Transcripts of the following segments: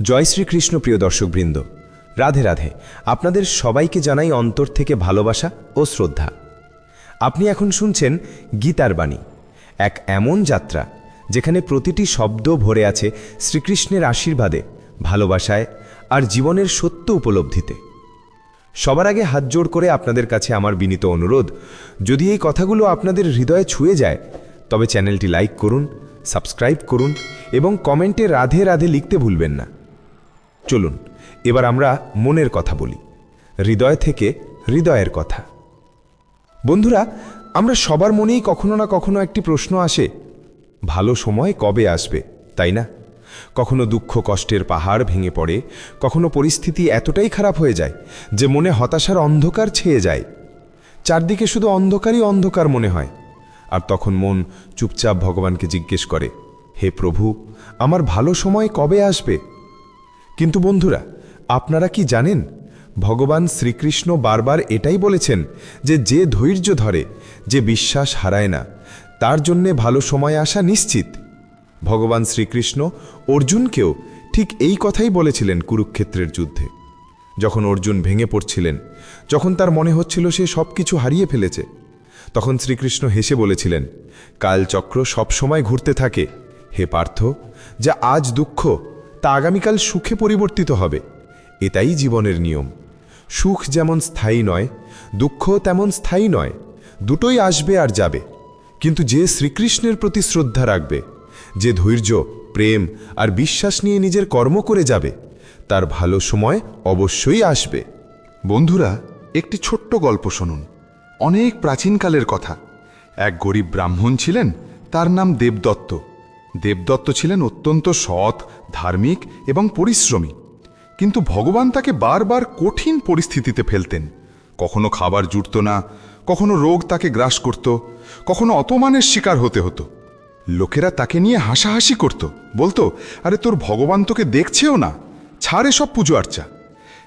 জয় শ্রীকৃষ্ণ, প্রিয় দর্শকবৃন্দ। রাধে রাধে। আপনাদের সবাইকে জানাই অন্তর থেকে ভালোবাসা ও শ্রদ্ধা। আপনি এখন শুনছেন গীতার বাণী, এক এমন যাত্রা যেখানে প্রতিটি শব্দ ভরে আছে শ্রীকৃষ্ণের আশীর্বাদে, ভালোবাসায় আর জীবনের সত্য উপলব্ধিতে। সবার আগে হাত জোড় করে আপনাদের কাছে আমার বিনীত অনুরোধ, যদি এই কথাগুলো আপনাদের হৃদয়ে ছুঁয়ে যায়, তবে চ্যানেলটি লাইক করুন, সাবস্ক্রাইব করুন এবং কমেন্টে রাধে রাধে লিখতে ভুলবেন না। চলুন, এবার আমরা মনের কথা বলি। হৃদয় থেকে হৃদয়ের কথা। বন্ধুরা, আমরা সবার মনেই কখনো না কখনো একটি প্রশ্ন আসে, ভালো সময় কবে আসবে, তাই না? কখনো দুঃখ কষ্টের পাহাড় ভেঙে পড়ে, কখনো পরিস্থিতি এতটাই খারাপ হয়ে যায় যে মনে হতাশার অন্ধকার ছেয়ে যায়। চারদিকে শুধু অন্ধকারই অন্ধকার মনে হয়, আর তখন মন চুপচাপ ভগবানকে জিজ্ঞেস করে, হে প্রভু, আমার ভালো সময় কবে আসবে? কিন্তু বন্ধুরা, আপনারা কি জানেন? ভগবান শ্রীকৃষ্ণ বারবার এটাই বলেছেন যে যে ধৈর্য ধরে, যে বিশ্বাস হারায় না, তার জন্যে ভালো সময় আসা নিশ্চিত। ভগবান শ্রীকৃষ্ণ অর্জুনকেও ঠিক এই কথাই বলেছিলেন কুরুক্ষেত্রের যুদ্ধে। যখন অর্জুন ভেঙে পড়ছিলেন, যখন তার মনে হচ্ছিল সে সব কিছু হারিয়ে ফেলেছে, তখন শ্রীকৃষ্ণ হেসে বলেছিলেন, কালচক্র সবসময় ঘুরতে থাকে। হে পার্থ, যা আজ দুঃখ তা আগামীকাল সুখে পরিবর্তিত হবে। এটাই জীবনের নিয়ম। সুখ যেমন স্থায়ী নয়, দুঃখ তেমন স্থায়ী নয়, দুটোই আসবে আর যাবে। কিন্তু যে শ্রীকৃষ্ণের প্রতি শ্রদ্ধা রাখবে, যে ধৈর্য, প্রেম আর বিশ্বাস নিয়ে নিজের কর্ম করে যাবে, তার ভালো সময় অবশ্যই আসবে। বন্ধুরা, একটি ছোট্ট গল্প শুনুন। অনেক প্রাচীনকালের কথা। এক গরিব ব্রাহ্মণ ছিলেন, তার নাম দেবদত্ত। দেবদত্ত ছিলেন অত্যন্ত সৎ, ধার্মিক এবং পরিশ্রমী। কিন্তু ভগবান তাকে বারবার কঠিন পরিস্থিতিতে ফেলতেন। কখনো খাবার জুটত না, কখনো রোগ তাকে গ্রাস করত, কখনো অপমানের শিকার হতে হতো। লোকেরা তাকে নিয়ে হাসাহাসি করত, বলতো, আরে তোর ভগবান তোকে দেখছেও না, ছাড়ে সব পুজো আর্চা।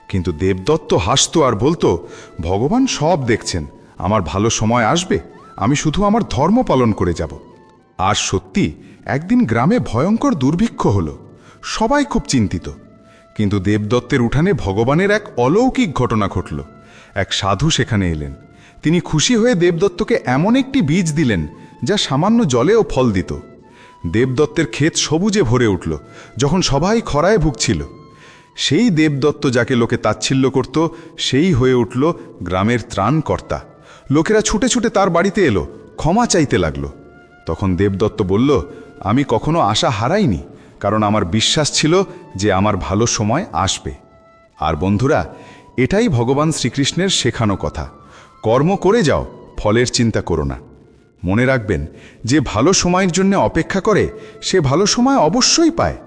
কিন্তু দেবদত্ত হাসতো আর বলতো, ভগবান সব দেখছেন, আমার ভালো সময় আসবে, আমি শুধু আমার ধর্ম পালন করে যাব। আর সত্যি একদিন গ্রামে ভয়ঙ্কর দুর্ভিক্ষ হল। সবাই খুব চিন্তিত। কিন্তু দেবদত্তের উঠানে ভগবানের এক অলৌকিক ঘটনা ঘটল। এক সাধু সেখানে এলেন। তিনি খুশি হয়ে দেবদত্তকে এমন একটি বীজ দিলেন, যা সামান্য জলেও ফল দিত। দেবদত্তের ক্ষেত সবুজে ভরে উঠল, যখন সবাই খরায় ভুগছিল। সেই দেবদত্ত যাকে লোকে তাচ্ছিল্য করত, সেই হয়ে উঠল গ্রামের ত্রাণকর্তা। লোকেরা ছুটে ছুটে তার বাড়িতে এলো, ক্ষমা চাইতে লাগল। তখন দেবদত্ত বলল আমি কখনো আশা হারাইনি, কারণ আমার বিশ্বাস ছিল যে আমার ভালো সময় আসবে। আর বন্ধুরা, এটাই ভগবান শ্রীকৃষ্ণের শেখানো কথা। কর্ম করে যাও, ফলের চিন্তা করো না। মনে রাখবেন, যে ভালো সময়ের জন্য অপেক্ষা করে, সে ভালো সময় অবশ্যই পায়।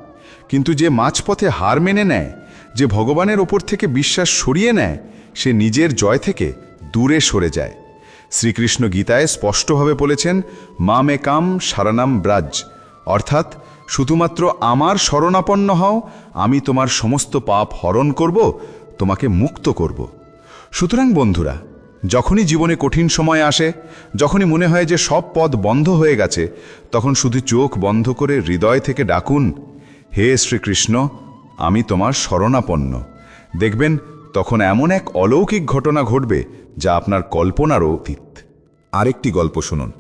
কিন্তু যে মাঝপথে হার মেনে নেয়, যে ভগবানের ওপর থেকে বিশ্বাস সরিয়ে নেয়, সে নিজের জয় থেকে দূরে সরে যায়। শ্রীকৃষ্ণ গীতায় স্পষ্টভাবে বলেছেন, মা মে কাম, সারানাম ব্রাজ। অর্থাৎ, শুধুমাত্র আমার শরণাপন্ন হও, আমি তোমার সমস্ত পাপ হরণ করব, তোমাকে মুক্ত করব। সুতরাং বন্ধুরা, যখনই জীবনে কঠিন সময় আসে, যখনই মনে হয় যে সব পদ বন্ধ হয়ে গেছে, তখন শুধু চোখ বন্ধ করে হৃদয় থেকে ডাকুন, হে শ্রীকৃষ্ণ, আমি তোমার শরণাপন্ন। দেখবেন, তখন এমন এক অলৌকিক ঘটনা ঘটবে, যা আপনার কল্পনারও অতীত। আরেকটি গল্প শুনুন।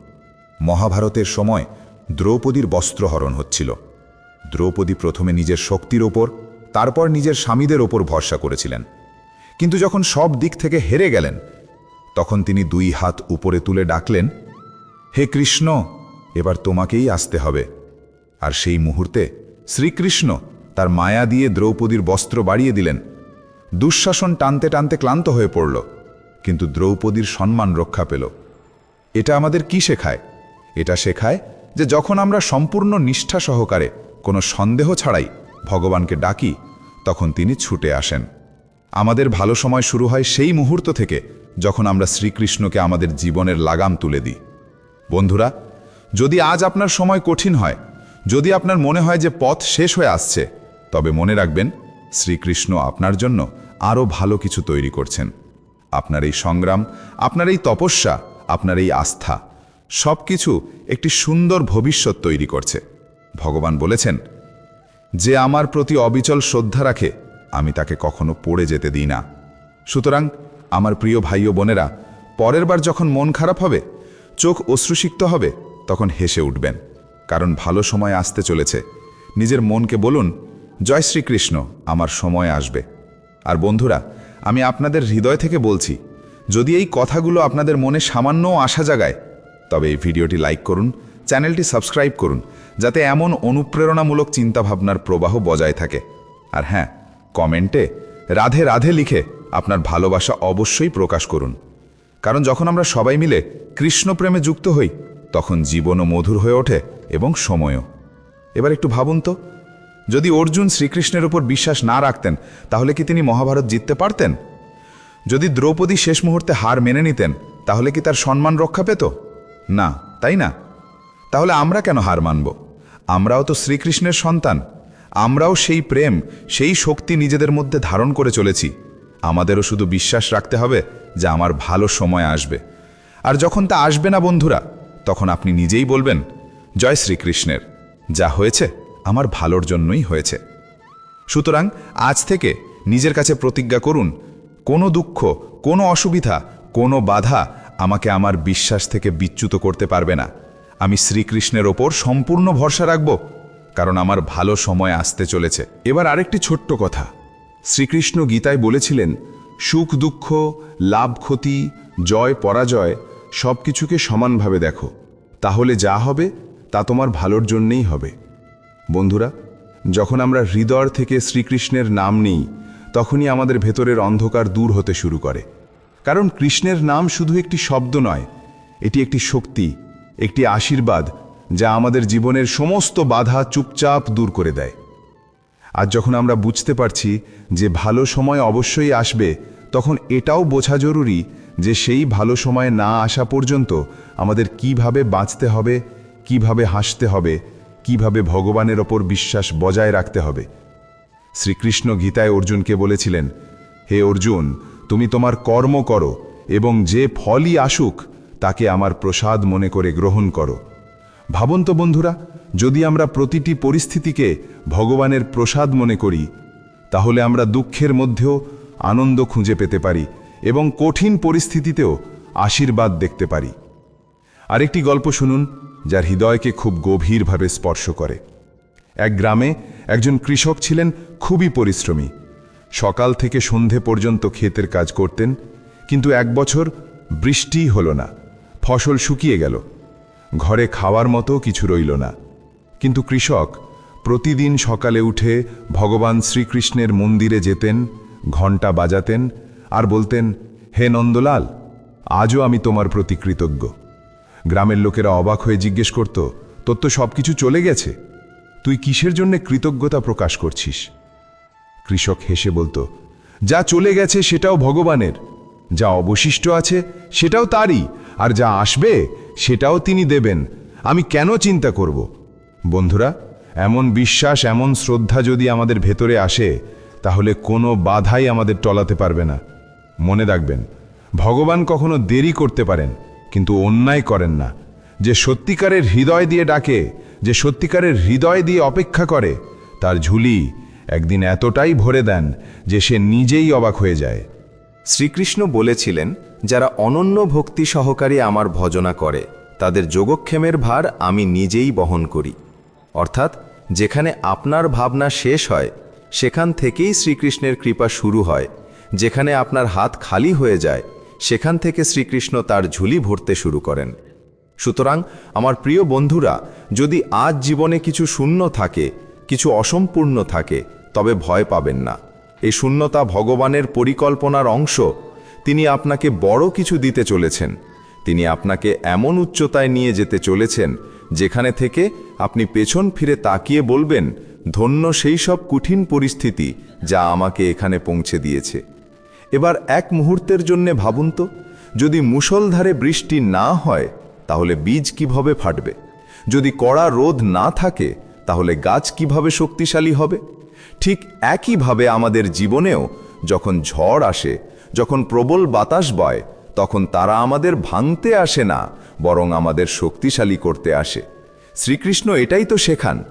মহাভারতের সময় দ্রৌপদীর বস্ত্রহরণ হচ্ছিল। দ্রৌপদী প্রথমে নিজের শক্তির ওপর, তারপর নিজের স্বামীদের ওপর ভরসা করেছিলেন। কিন্তু যখন সব দিক থেকে হেরে গেলেন, তখন তিনি দুই হাত উপরে তুলে ডাকলেন, হে কৃষ্ণ, এবার তোমাকেই আসতে হবে। আর সেই মুহূর্তে শ্রীকৃষ্ণ তার মায়া দিয়ে দ্রৌপদীর বস্ত্র বাড়িয়ে দিলেন। দুঃশাসন টানতে টানতে ক্লান্ত হয়ে পড়ল, কিন্তু দ্রৌপদীর সম্মান রক্ষা পেল। এটা আমাদের কি শেখায়? এটা শেখায় যে যখন আমরা সম্পূর্ণ নিষ্ঠা সহকারে কোনো সন্দেহ ছাড়াই ভগবানকে ডাকি, তখন তিনি ছুটে আসেন। আমাদের ভালো সময় শুরু হয় সেই মুহূর্ত থেকে যখন আমরা শ্রীকৃষ্ণকে আমাদের জীবনের লাগাম তুলে দিই। বন্ধুরা, যদি আজ আপনার সময় কঠিন হয়, যদি আপনার মনে হয় যে পথ শেষ হয়ে আসছে, তবে মনে রাখবেন শ্রীকৃষ্ণ আপনার জন্য আরও ভালো কিছু তৈরি করছেন। আপনার এই সংগ্রাম, আপনার এই তপস্যা, আপনার এই আস্থা সব কিছু একটি সুন্দর ভবিষ্যৎ তৈরি করছে। ভগবান বলেছেন, যে আমার প্রতি অবিচল শ্রদ্ধা রাখে, আমি তাকে কখনো পড়ে যেতে দিই না। সুতরাং আমার প্রিয় ভাই ও বোনেরা, পরের বার যখন মন খারাপ হবে, চোখ অশ্রুসিক্ত হবে, তখন হেসে উঠবেন। কারণ ভালো সময় আসতে চলেছে। নিজের মনকে বলুন, জয় শ্রীকৃষ্ণ, আমার সময় আসবে। আর বন্ধুরা, আমি আপনাদের হৃদয় থেকে বলছি, যদি এই কথাগুলো আপনাদের মনে সামান্যও আশা জাগায় তবে এই ভিডিওটি লাইক করুন, চ্যানেলটি সাবস্ক্রাইব করুন, যাতে এমন অনুপ্রেরণামূলক চিন্তাভাবনার প্রবাহ বজায় থাকে। আর হ্যাঁ কমেন্টে রাধে রাধে লিখে আপনার ভালোবাসা অবশ্যই প্রকাশ করুন। কারণ যখন আমরা সবাই মিলে কৃষ্ণপ্রেমে যুক্ত হই, তখন জীবনও মধুর হয়ে ওঠে এবং সময়ও। এবার একটু ভাবুন তো, যদি অর্জুন শ্রীকৃষ্ণের উপর বিশ্বাস না রাখতেন, তাহলে কি তিনি মহাভারত জিততে পারতেন? যদি দ্রৌপদী শেষ মুহূর্তে হার মেনে নিতেন, তাহলে কি তার সম্মান রক্ষা পেত? না, তাই না? তাহলে আমরা কেন হার মানব? আমরাও তো শ্রীকৃষ্ণের সন্তান। আমরাও সেই প্রেম, সেই শক্তি নিজেদের মধ্যে ধারণ করে চলেছি। আমাদেরও শুধু বিশ্বাস রাখতে হবে যে আমার ভালো সময় আসবে। আর যখন তা আসবে না, বন্ধুরা, তখন আপনি নিজেই বলবেন, জয় শ্রীকৃষ্ণের। যা হয়েছে, আমার ভালোর জন্যই হয়েছে। সুতরাং আজ থেকে নিজের কাছে প্রতিজ্ঞা করুন, কোনো দুঃখ, কোনো অসুবিধা, কোনো বাধা আমাকে আমার বিশ্বাস থেকে বিচ্যুত করতে পারবে না। আমি শ্রীকৃষ্ণের ওপর সম্পূর্ণ ভরসা রাখব, কারণ আমার ভালো সময় আসতে চলেছে। এবার আরেকটি ছোট্ট কথা। শ্রীকৃষ্ণ গীতায় বলেছিলেন, সুখ দুঃখ, লাভ ক্ষতি, জয় পরাজয় সব কিছুকে সমানভাবে দেখো। তাহলে যা হবে, তা তোমার ভালোর জন্যেই হবে। বন্ধুরা, যখন আমরা হৃদয় থেকে শ্রীকৃষ্ণের নাম নিই, তখনই আমাদের ভেতরের অন্ধকার দূর হতে শুরু করে। কারণ কৃষ্ণের নাম শুধু একটি শব্দ নয়, এটি একটি শক্তি, একটি আশীর্বাদ যা আমাদের জীবনের সমস্ত বাধা চুপচাপ দূর করে দেয়। আজ যখন আমরা বুঝতে পারছি যে ভালো সময় অবশ্যই আসবে, তখন এটাও বোঝা জরুরি যে সেই ভালো সময় না আসা পর্যন্ত আমাদের কীভাবে বাঁচতে হবে, কীভাবে হাসতে হবে, কীভাবে ভগবানের ওপর বিশ্বাস বজায় রাখতে হবে। শ্রীকৃষ্ণ গীতায় অর্জুনকে বলেছিলেন, হে অর্জুন তুমি তোমার কর্ম করো এবং যে ফলই আসুক, তাকে আমার প্রসাদ মনে করে গ্রহণ করো। ভাবুন তো বন্ধুরা, যদি আমরা প্রতিটি পরিস্থিতিকে ভগবানের প্রসাদ মনে করি, তাহলে আমরা দুঃখের মধ্যেও আনন্দ খুঁজে পেতে পারি এবং কঠিন পরিস্থিতিতেও আশীর্বাদ দেখতে পারি। আরেকটি গল্প শুনুন, যার হৃদয়কে খুব গভীরভাবে স্পর্শ করে। এক গ্রামে একজন কৃষক ছিলেন, খুবই পরিশ্রমী। সকাল থেকে সন্ধে পর্যন্ত ক্ষেতের কাজ করতেন, কিন্তু এক বছর বৃষ্টিই হলো না, ফসল শুকিয়ে গেল, ঘরে খাওয়ার মতো কিছু রইল না। কিন্তু কৃষক প্রতিদিন সকালে উঠে ভগবান শ্রীকৃষ্ণের মন্দিরে যেতেন, ঘণ্টা বাজাতেন আর বলতেন, হে নন্দলাল, আজও আমি তোমার প্রতি কৃতজ্ঞ। গ্রামের লোকেরা অবাক হয়ে জিজ্ঞেস করত, তোর তো সব কিছু চলে গেছে? তুই কিসের জন্য কৃতজ্ঞতা প্রকাশ করছিস? কৃষক হেসে বলতো, যা চলে গেছে সেটাও ভগবানের। যা অবশিষ্ট আছে সেটাও তারই, আর যা আসবে সেটাও তিনি দেবেন। আমি কেন চিন্তা করব? বন্ধুরা, এমন বিশ্বাস, এমন শ্রদ্ধা যদি আমাদের ভেতরে আসে, তাহলে কোনো বাধাই আমাদের টলাতে পারবে না। মনে রাখবেন, ভগবান কখনো দেরি করতে পারেন, কিন্তু অন্যায় করেন না। যে সত্যিকারের হৃদয় দিয়ে ডাকে, যে সত্যিকারের হৃদয় দিয়ে অপেক্ষা করে, তার ঝুলি একদিন এতটাই ভরে দেন যে সে নিজেই অবাক হয়ে যায়। শ্রীকৃষ্ণ বলেছিলেন, যারা অনন্য ভক্তি সহকারে আমার ভজনা করে, তাদের যোগক্ষেমের ভার আমি নিজেই বহন করি। অর্থাৎ, যেখানে আপনার ভাবনা শেষ হয়, সেখান থেকেই শ্রীকৃষ্ণের কৃপা শুরু হয়। যেখানে আপনার হাত খালি হয়ে যায়, সেখান থেকে শ্রীকৃষ্ণ তার ঝুলি ভরতে শুরু করেন। সুতরাং, আমার প্রিয় বন্ধুরা, যদি আজ জীবনে কিছু শূন্য থাকে কিছু অসম্পূর্ণ থাকে, তবে ভয় পাবেন না। এই শূন্যতা ভগবানের পরিকল্পনার অংশ। তিনি আপনাকে বড় কিছু দিতে চলেছেন। তিনি আপনাকে এমন উচ্চতায় নিয়ে যেতে চলেছেন, যেখানে থেকে আপনি পেছন ফিরে তাকিয়ে বলবেন, ধন্য সেই সব কঠিন পরিস্থিতি যা আমাকে এখানে পৌঁছে দিয়েছে। এবার এক মুহূর্তের জন্যে ভাবুন তো, যদি মুষলধারে বৃষ্টি না হয়, তাহলে বীজ কীভাবে ফাটবে? যদি কড়া রোদ না থাকে তাহলে গাছ কীভাবে শক্তিশালী হবে? ঠিক একইভাবে আমাদের জীবনেও যখন ঝড় আসে, যখন প্রবল বাতাস বয়, তখন তারা আমাদের ভাঙতে আসে না, বরং আমাদের শক্তিশালী করতে আসে। শ্রীকৃষ্ণ এটাই তো শেখান।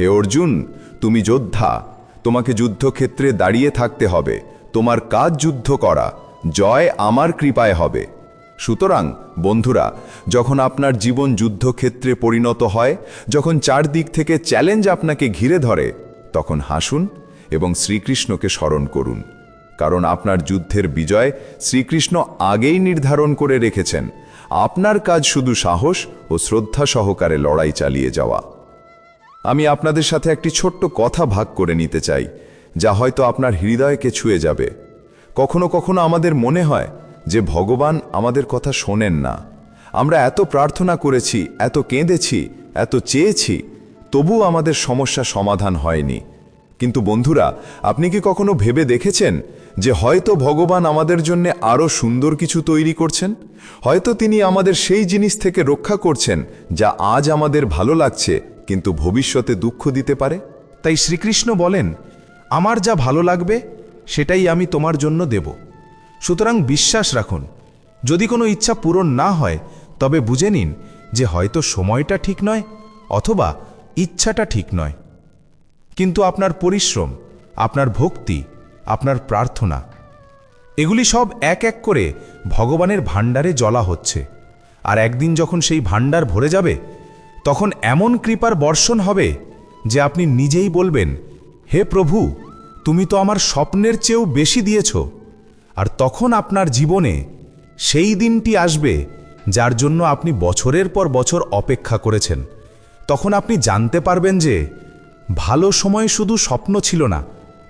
হে অর্জুন, তুমি যোদ্ধা, তোমাকে যুদ্ধক্ষেত্রে দাঁড়িয়ে থাকতে হবে, তোমার কাজ যুদ্ধ করা, জয় আমার কৃপায় হবে। সুতরাং, বন্ধুরা, যখন আপনার জীবন যুদ্ধক্ষেত্রে পরিণত হয়, যখন চারদিক থেকে চ্যালেঞ্জ আপনাকে ঘিরে ধরে, তখন হাসুন এবং শ্রীকৃষ্ণকে স্মরণ করুন। কারণ আপনার যুদ্ধের বিজয় শ্রীকৃষ্ণ আগেই নির্ধারণ করে রেখেছেন। আপনার কাজ শুধু সাহস ও শ্রদ্ধা সহকারে লড়াই চালিয়ে যাওয়া। আমি আপনাদের সাথে একটি ছোট্ট কথা ভাগ করে নিতে চাই, যা হয়তো আপনার হৃদয়কে ছুঁয়ে যাবে। কখনো কখনো আমাদের মনে হয় যে ভগবান আমাদের কথা শোনেন না। আমরা এত প্রার্থনা করেছি, এত কেঁদেছি, এত চেয়েছি, তবুও আমাদের সমস্যা সমাধান হয়নি। কিন্তু বন্ধুরা, আপনি কি কখনো ভেবে দেখেছেন যে হয়তো ভগবান আমাদের জন্য আরও সুন্দর কিছু তৈরি করছেন? হয়তো তিনি আমাদের সেই জিনিস থেকে রক্ষা করছেন যা আজ আমাদের ভালো লাগছে, কিন্তু ভবিষ্যতে দুঃখ দিতে পারে? তাই শ্রীকৃষ্ণ বলেন, আমার যা ভালো লাগবে, সেটাই আমি তোমার জন্য দেব। সুতরাং বিশ্বাস রাখুন, যদি কোনো ইচ্ছা পূরণ না হয়, তবে বুঝে নিন যে হয়তো সময়টা ঠিক নয় অথবা ইচ্ছাটা ঠিক নয়। কিন্তু আপনার পরিশ্রম, আপনার ভক্তি, আপনার প্রার্থনা, এগুলি সব এক এক করে ভগবানের ভাণ্ডারে জলা হচ্ছে। আর একদিন যখন সেই ভাণ্ডার ভরে যাবে, তখন এমন কৃপার বর্ষণ হবে যে আপনি নিজেই বলবেন, হে প্রভু, তুমি তো আমার স্বপ্নের চেয়েও বেশি দিয়েছ। আর তখন আপনার জীবনে সেই দিনটি আসবে যার জন্য আপনি বছরের পর বছর অপেক্ষা করেছেন। তখন আপনি জানতে পারবেন যে ভালো সময় শুধু স্বপ্ন ছিল না,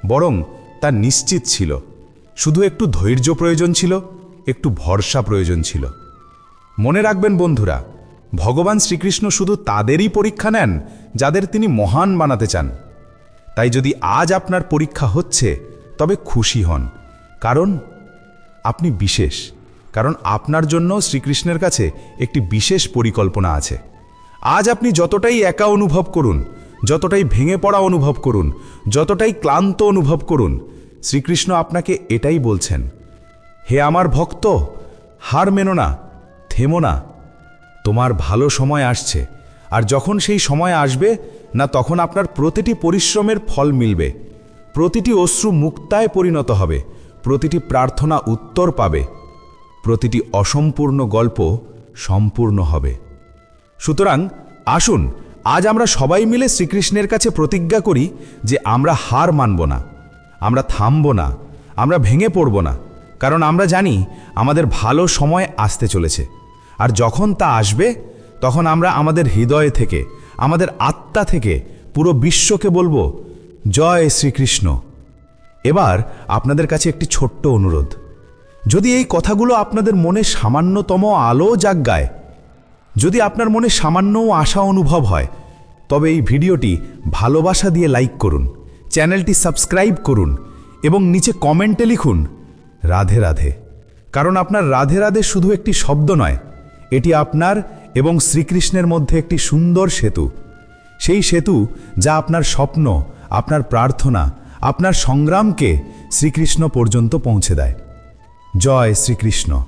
বরং তা নিশ্চিত ছিল। শুধু একটু ধৈর্য প্রয়োজন ছিল, একটু ভরসা প্রয়োজন ছিল। মনে রাখবেন বন্ধুরা, ভগবান শ্রীকৃষ্ণ শুধু তাদেরই পরীক্ষা নেন যাদের তিনি মহান বানাতে চান। তাই যদি আজ আপনার পরীক্ষা হচ্ছে, তবে খুশি হন, কারণ আপনি বিশেষ, কারণ আপনার জন্য শ্রীকৃষ্ণের কাছে একটি বিশেষ পরিকল্পনা আছে। আজ আপনি যতটাই একা অনুভব করুন, যতটাই ভেঙে পড়া অনুভব করুন, যতটাই ক্লান্ত অনুভব করুন, শ্রীকৃষ্ণ আপনাকে এটাই বলছেন, হে আমার ভক্ত, হার মেনো না, থেমো না। তোমার ভালো সময় আসছে, আর যখন সেই সময় আসবে, না তখন আপনার প্রতিটি পরিশ্রমের ফল মিলবে। প্রতিটি অশ্রু মুক্তায় পরিণত হবে। প্রতিটি প্রার্থনা উত্তর পাবে, প্রতিটি অসম্পূর্ণ গল্প সম্পূর্ণ হবে। সুতরাং আসুন, আজ আমরা সবাই মিলে শ্রীকৃষ্ণের কাছে প্রতিজ্ঞা করি যে আমরা হার মানব না, আমরা থামব না, আমরা ভেঙে পড়ব না, কারণ আমরা জানি আমাদের ভালো সময় আসতে চলেছে। আর যখন তা আসবে, তখন আমরা আমাদের হৃদয় থেকে, আমাদের আত্মা থেকে পুরো বিশ্বকে বলব, জয় শ্রীকৃষ্ণ। এবার আপনাদের কাছে একটি ছোট্ট অনুরোধ। যদি এই কথাগুলো আপনাদের মনে সামান্যতম আলো জাগায়, যদি আপনার মনে সামান্যও আশা অনুভব হয়, তবে এই ভিডিওটি ভালোবাসা দিয়ে লাইক করুন, চ্যানেলটি সাবস্ক্রাইব করুন এবং নিচে কমেন্টে লিখুন, রাধে রাধে। কারণ আপনার রাধে রাধে শুধু একটি শব্দ নয়, এটি আপনার এবং শ্রীকৃষ্ণের মধ্যে একটি সুন্দর সেতু। সেই সেতু যা আপনার স্বপ্ন, আপনার প্রার্থনা আপনার সংগ্রামকে শ্রীকৃষ্ণ পর্যন্ত পৌঁছে দেয়। জয় শ্রীকৃষ্ণ।